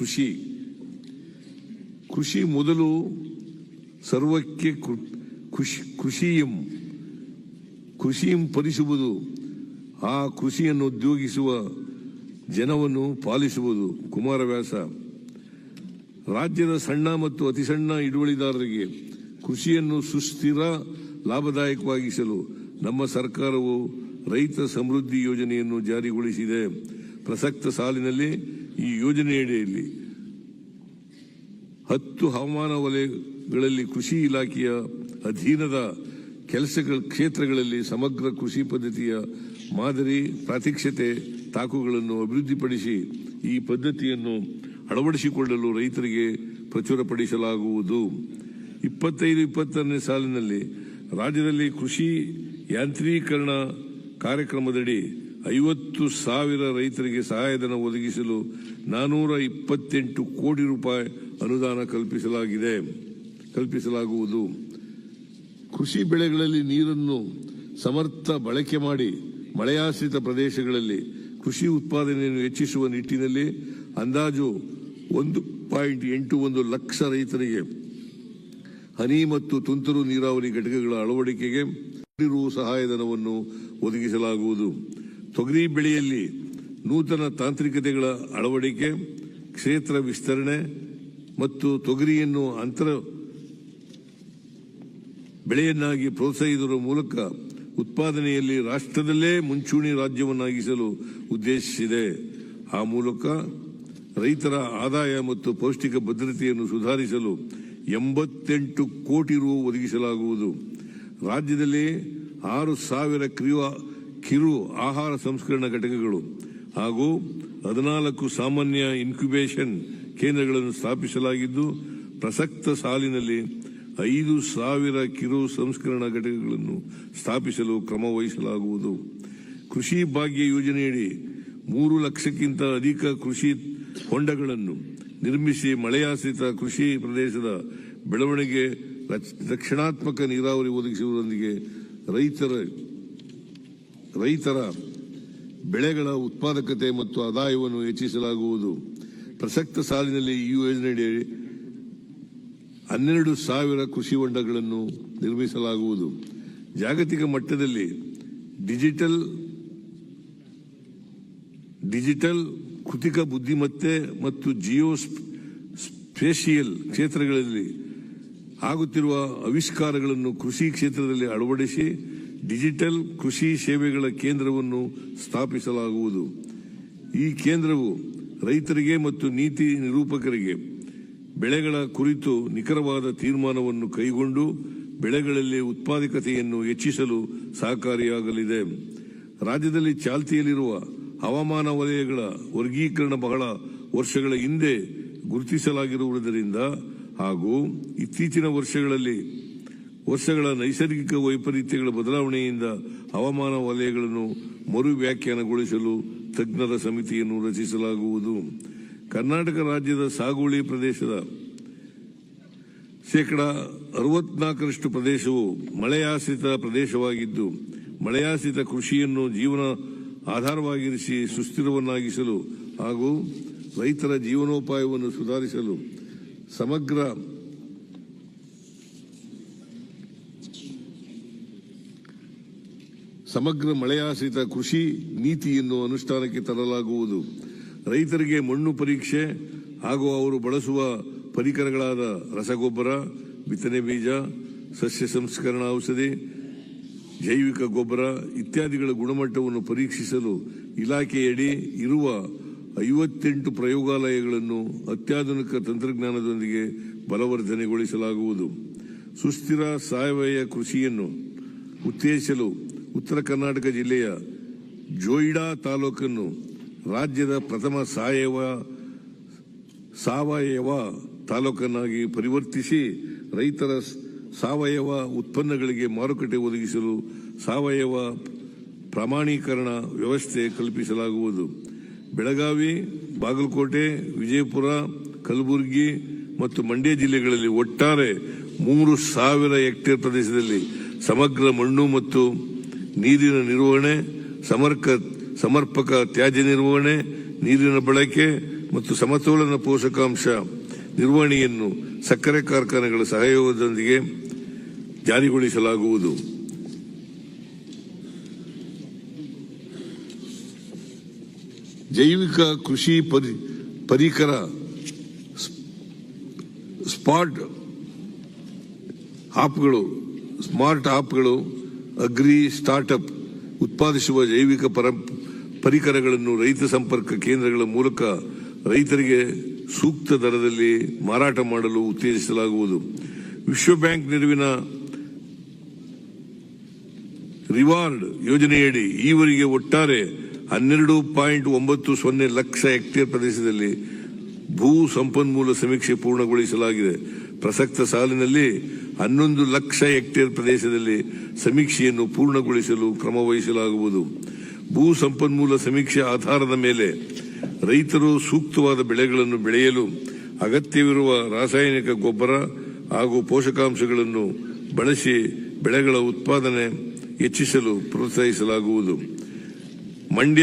ಕೃಷಿ. ಕೃಷಿ ಮೊದಲು ಸರ್ವಕ್ಕೆ ಕೃಷಿ, ಕೃಷಿಯಂ ಕೃಷಿಯಂ ಪರಿಸುವುದು ಆ ಕೃಷಿಯನ್ನು ಉದ್ಯೋಗಿಸುವ ಜನವನ್ನು ಪಾಲಿಸುವುದು ಕುಮಾರವ್ಯಾಸ ರಾಜ್ಯದ ಸಣ್ಣ ಮತ್ತು ಅತಿ ಸಣ್ಣ ಹಿಡುವಳಿದಾರರಿಗೆ ಕೃಷಿಯನ್ನು ಸುಸ್ಥಿರ ಲಾಭದಾಯಕವಾಗಿಸಲು ನಮ್ಮ ಸರ್ಕಾರವು ರೈತ ಸಮೃದ್ಧಿ ಯೋಜನೆಯನ್ನು ಜಾರಿಗೊಳಿಸಿದೆ. ಪ್ರಸಕ್ತ ಸಾಲಿನಲ್ಲಿ ಈ ಯೋಜನೆಯಡಿಯಲ್ಲಿ ಹತ್ತು ಹವಾಮಾನ ವಲಯಗಳಲ್ಲಿ ಕೃಷಿ ಇಲಾಖೆಯ ಅಧೀನದ ಕೆಲಸಗಳ ಕ್ಷೇತ್ರಗಳಲ್ಲಿ ಸಮಗ್ರ ಕೃಷಿ ಪದ್ಧತಿಯ ಮಾದರಿ, ಪ್ರಾತ್ಯಕ್ಷತೆ, ತಾಕುಗಳನ್ನು ಅಭಿವೃದ್ಧಿಪಡಿಸಿ ಈ ಪದ್ಧತಿಯನ್ನು ಅಳವಡಿಸಿಕೊಳ್ಳಲು ರೈತರಿಗೆ ಪ್ರಚುರಪಡಿಸಲಾಗುವುದು. ಇಪ್ಪತ್ತೈದು ಇಪ್ಪತ್ತರನೇ ಸಾಲಿನಲ್ಲಿ ರಾಜ್ಯದಲ್ಲಿ ಕೃಷಿ ಯಾಂತ್ರೀಕರಣ ಕಾರ್ಯಕ್ರಮದಡಿ ಐವತ್ತು ಸಾವಿರ ರೈತರಿಗೆ ಸಹಾಯಧನ ಒದಗಿಸಲು ನಾನೂರ ಇಪ್ಪತ್ತೆಂಟು ಕೋಟಿ ರೂಪಾಯಿ ಅನುದಾನ ಕಲ್ಪಿಸಲಾಗಿದೆ. ಕಲ್ಪಿಸಲಾಗುವುದು. ಕೃಷಿ ಬೆಳೆಗಳಲ್ಲಿ ನೀರನ್ನು ಸಮರ್ಥ ಬಳಕೆ ಮಾಡಿ ಮಳೆಯಾಶ್ರಿತ ಪ್ರದೇಶಗಳಲ್ಲಿ ಕೃಷಿ ಉತ್ಪಾದನೆಯನ್ನು ಹೆಚ್ಚಿಸುವ ನಿಟ್ಟಿನಲ್ಲಿ ಅಂದಾಜು ಒಂದು ಪಾಯಿಂಟ್ ಎಂಟು ಒಂದು ಲಕ್ಷ ರೈತರಿಗೆ ಹನಿ ಮತ್ತು ತುಂತುರು ನೀರಾವರಿ ಘಟಕಗಳ ಅಳವಡಿಕೆಗೆ ಸಹಾಯಧನವನ್ನು ಒದಗಿಸಲಾಗುವುದು. ತೊಗರಿ ಬೆಳೆಯಲ್ಲಿ ನೂತನ ತಾಂತ್ರಿಕತೆಗಳ ಅಳವಡಿಕೆ, ಕ್ಷೇತ್ರ ವಿಸ್ತರಣೆ ಮತ್ತು ತೊಗರಿಯನ್ನು ಅಂತರ ಬೆಳೆಯನ್ನಾಗಿ ಪ್ರೋತ್ಸಾಹಿಸುವ ಮೂಲಕ ಉತ್ಪಾದನೆಯಲ್ಲಿ ರಾಷ್ಟ್ರದಲ್ಲೇ ಮುಂಚೂಣಿ ರಾಜ್ಯವನ್ನಾಗಿಸಲು ಉದ್ದೇಶಿಸಿದೆ. ಆ ಮೂಲಕ ರೈತರ ಆದಾಯ ಮತ್ತು ಪೌಷ್ಟಿಕ ಭದ್ರತೆಯನ್ನು ಸುಧಾರಿಸಲು ಎಂಬತ್ತೆಂಟು ಕೋಟಿ ರು ಒದಗಿಸಲಾಗುವುದು. ರಾಜ್ಯದಲ್ಲಿ ಆರು ಸಾವಿರ ಕಿರು ಕಿರು ಆಹಾರ ಸಂಸ್ಕರಣಾ ಘಟಕಗಳು ಹಾಗೂ ಹದಿನಾಲ್ಕು ಸಾಮಾನ್ಯ ಇನ್ಕ್ಯುಬೇಷನ್ ಕೇಂದ್ರಗಳನ್ನು ಸ್ಥಾಪಿಸಲಾಗಿದ್ದು, ಪ್ರಸಕ್ತ ಸಾಲಿನಲ್ಲಿ ಐದು ಸಾವಿರ ಕಿರು ಸಂಸ್ಕರಣಾ ಘಟಕಗಳನ್ನು ಸ್ಥಾಪಿಸಲು ಕ್ರಮ ವಹಿಸಲಾಗುವುದು. ಕೃಷಿ ಭಾಗ್ಯ ಯೋಜನೆಯಡಿ ಮೂರು ಲಕ್ಷಕ್ಕಿಂತ ಅಧಿಕ ಕೃಷಿ ಹೊಂಡಗಳನ್ನು ನಿರ್ಮಿಸಿ ಮಳೆಯಾಶ್ರಿತ ಕೃಷಿ ಪ್ರದೇಶದ ಬೆಳವಣಿಗೆ ರಕ್ಷಣಾತ್ಮಕ ನೀರಾವರಿ ಒದಗಿಸುವುದರೊಂದಿಗೆ ರೈತರ ರೈತರ ಬೆಳೆಗಳ ಉತ್ಪಾದಕತೆ ಮತ್ತು ಆದಾಯವನ್ನು ಹೆಚ್ಚಿಸಲಾಗುವುದು. ಪ್ರಸಕ್ತ ಸಾಲಿನಲ್ಲಿ ಈ ಯೋಜನೆಯಡಿ ಹನ್ನೆರಡು ಸಾವಿರ ಕೃಷಿ ಹೊಂಡಗಳನ್ನು ನಿರ್ಮಿಸಲಾಗುವುದು. ಜಾಗತಿಕ ಮಟ್ಟದಲ್ಲಿ ಡಿಜಿಟಲ್ ಡಿಜಿಟಲ್ ಕೃತಿಕ ಬುದ್ಧಿಮತ್ತೆ ಮತ್ತು ಜಿಯೋ ಸ್ಪ್- ಸ್ಪೇಷಿಯಲ್ ಕ್ಷೇತ್ರಗಳಲ್ಲಿ ಆಗುತ್ತಿರುವ ಆವಿಷ್ಕಾರಗಳನ್ನು ಕೃಷಿ ಕ್ಷೇತ್ರದಲ್ಲಿ ಅಳವಡಿಸಿ ಡಿಜಿಟಲ್ ಕೃಷಿ ಸೇವೆಗಳ ಕೇಂದ್ರವನ್ನು ಸ್ಥಾಪಿಸಲಾಗುವುದು. ಈ ಕೇಂದ್ರವು ರೈತರಿಗೆ ಮತ್ತು ನೀತಿ ನಿರೂಪಕರಿಗೆ ಬೆಳೆಗಳ ಕುರಿತು ನಿಖರವಾದ ತೀರ್ಮಾನವನ್ನು ಕೈಗೊಂಡು ಬೆಳೆಗಳಲ್ಲಿ ಉತ್ಪಾದಕತೆಯನ್ನು ಹೆಚ್ಚಿಸಲು ಸಹಕಾರಿಯಾಗಲಿದೆ. ರಾಜ್ಯದಲ್ಲಿ ಚಾಲ್ತಿಯಲ್ಲಿರುವ ಹವಾಮಾನ ವಲಯಗಳ ವರ್ಗೀಕರಣ ಬಹಳ ವರ್ಷಗಳ ಹಿಂದೆ ಗುರುತಿಸಲಾಗಿರುವುದರಿಂದ ಹಾಗೂ ಇತ್ತೀಚಿನ ವರ್ಷಗಳಲ್ಲಿ ವರ್ಷಗಳ ನೈಸರ್ಗಿಕ ವೈಪರೀತ್ಯಗಳ ಬದಲಾವಣೆಯಿಂದ ಹವಾಮಾನ ವಲಯಗಳನ್ನು ಮರು ವ್ಯಾಖ್ಯಾನಗೊಳಿಸಲು ತಜ್ಞರ ಸಮಿತಿಯನ್ನು ರಚಿಸಲಾಗುವುದು. ಕರ್ನಾಟಕ ರಾಜ್ಯದ ಸಾಗುವಳಿ ಪ್ರದೇಶದ ಶೇಕಡ ಅರವತ್ನಾಲ್ಕರಷ್ಟು ಪ್ರದೇಶವು ಮಳೆಯಾಶ್ರಿತ ಪ್ರದೇಶವಾಗಿದ್ದು, ಮಳೆಯಾಶ್ರಿತ ಕೃಷಿಯನ್ನು ಜೀವನ ಆಧಾರವಾಗಿರಿಸಿ ಸುಸ್ಥಿರವನ್ನಾಗಿಸಲು ಹಾಗೂ ರೈತರ ಜೀವನೋಪಾಯವನ್ನು ಸುಧಾರಿಸಲು ಸಮಗ್ರ ಸಮಗ್ರ ಮಳೆಯಾಶ್ರಿತ ಕೃಷಿ ನೀತಿಯನ್ನು ಅನುಷ್ಠಾನಕ್ಕೆ ತರಲಾಗುವುದು. ರೈತರಿಗೆ ಮಣ್ಣು ಪರೀಕ್ಷೆ ಹಾಗೂ ಅವರು ಬಳಸುವ ಪರಿಕರಗಳಾದ ರಸಗೊಬ್ಬರ, ಬಿತ್ತನೆ ಬೀಜ, ಸಸ್ಯ ಸಂಸ್ಕರಣಾ ಔಷಧಿ, ಜೈವಿಕ ಗೊಬ್ಬರ ಇತ್ಯಾದಿಗಳ ಗುಣಮಟ್ಟವನ್ನು ಪರೀಕ್ಷಿಸಲು ಇಲಾಖೆಯಡಿ ಇರುವ ಐವತ್ತೆಂಟು ಪ್ರಯೋಗಾಲಯಗಳನ್ನು ಅತ್ಯಾಧುನಿಕ ತಂತ್ರಜ್ಞಾನದೊಂದಿಗೆ ಬಲವರ್ಧನೆಗೊಳಿಸಲಾಗುವುದು. ಸುಸ್ಥಿರ ಸಾವಯವ ಕೃಷಿಯನ್ನು ಉತ್ತೇಜಿಸಲು ಉತ್ತರ ಕರ್ನಾಟಕ ಜಿಲ್ಲೆಯ ಜೋಯಿಡಾ ತಾಲೂಕನ್ನು ರಾಜ್ಯದ ಪ್ರಥಮ ಸಾವಯವ ಸಾವಯವ ತಾಲೂಕನ್ನಾಗಿ ಪರಿವರ್ತಿಸಿ ರೈತರ ಸಾವಯವ ಉತ್ಪನ್ನಗಳಿಗೆ ಮಾರುಕಟ್ಟೆ ಒದಗಿಸಲು ಸಾವಯವ ಪ್ರಮಾಣೀಕರಣ ವ್ಯವಸ್ಥೆ ಕಲ್ಪಿಸಲಾಗುವುದು. ಬೆಳಗಾವಿ, ಬಾಗಲಕೋಟೆ, ವಿಜಯಪುರ, ಕಲಬುರಗಿ ಮತ್ತು ಮಂಡ್ಯ ಜಿಲ್ಲೆಗಳಲ್ಲಿ ಒಟ್ಟಾರೆ ಮೂರು ಸಾವಿರ ಹೆಕ್ಟೇರ್ ಪ್ರದೇಶದಲ್ಲಿ ಸಮಗ್ರ ಮಣ್ಣು ಮತ್ತು ನೀರಿನ ನಿರ್ವಹಣೆ, ಸಮರ್ಕ, ಸಮರ್ಪಕ ತ್ಯಾಜ್ಯ ನಿರ್ವಹಣೆ, ನೀರಿನ ಬಳಕೆ ಮತ್ತು ಸಮತೋಲನ ಪೋಷಕಾಂಶ ನಿರ್ವಹಣೆಯನ್ನು ಸಕ್ಕರೆ ಕಾರ್ಖಾನೆಗಳ ಸಹಯೋಗದೊಂದಿಗೆ ಜಾರಿಗೊಳಿಸಲಾಗುವುದು. ಜೈವಿಕ ಕೃಷಿ ಪರಿ, ಪರಿಕರ ಸ್ಪಾಟ್ ಆಪ್ಗಳು, ಸ್ಮಾರ್ಟ್ ಆಪ್ಗಳು ಅಗ್ರಿ ಸ್ಟಾರ್ಟ್ಅಪ್ ಉತ್ಪಾದಿಸುವ ಜೈವಿಕ ಪರ, ಪರಿಕರಗಳನ್ನು ರೈತ ಸಂಪರ್ಕ ಕೇಂದ್ರಗಳ ಮೂಲಕ ರೈತರಿಗೆ ಸೂಕ್ತ ದರದಲ್ಲಿ ಮಾರಾಟ ಮಾಡಲು ಉತ್ತೇಜಿಸಲಾಗುವುದು. ವಿಶ್ವ ಬ್ಯಾಂಕ್ ನೆರವಿನ ರಿವಾರ್ಡ್ ಯೋಜನೆಯಡಿ ಈವರೆಗೆ ಒಟ್ಟಾರೆ ಹನ್ನೆರಡು ಪಾಯಿಂಟ್ ಒಂಬತ್ತು ಸೊನ್ನೆ ಲಕ್ಷ ಹೆಕ್ಟೇರ್ ಪ್ರದೇಶದಲ್ಲಿ ಭೂ ಸಂಪನ್ಮೂಲ ಸಮೀಕ್ಷೆ ಪೂರ್ಣಗೊಳಿಸಲಾಗಿದೆ. ಪ್ರಸಕ್ತ ಸಾಲಿನಲ್ಲಿ ಹನ್ನೊಂದು ಲಕ್ಷ ಹೆಕ್ಟೇರ್ ಪ್ರದೇಶದಲ್ಲಿ ಸಮೀಕ್ಷೆಯನ್ನು ಪೂರ್ಣಗೊಳಿಸಲು ಕ್ರಮ ವಹಿಸಲಾಗುವುದು. ಭೂ ಸಂಪನ್ಮೂಲ ಸಮೀಕ್ಷೆ ಆಧಾರದ ಮೇಲೆ ರೈತರು ಸೂಕ್ತವಾದ ಬೆಳೆಗಳನ್ನು ಬೆಳೆಯಲು ಅಗತ್ಯವಿರುವ ರಾಸಾಯನಿಕ ಗೊಬ್ಬರ ಹಾಗೂ ಪೋಷಕಾಂಶಗಳನ್ನು ಬಳಸಿ ಬೆಳೆಗಳ ಉತ್ಪಾದನೆ ಹೆಚ್ಚಿಸಲು ಪ್ರೋತ್ಸಾಹಿಸಲಾಗುವುದು. ಮಂಡ್ಯ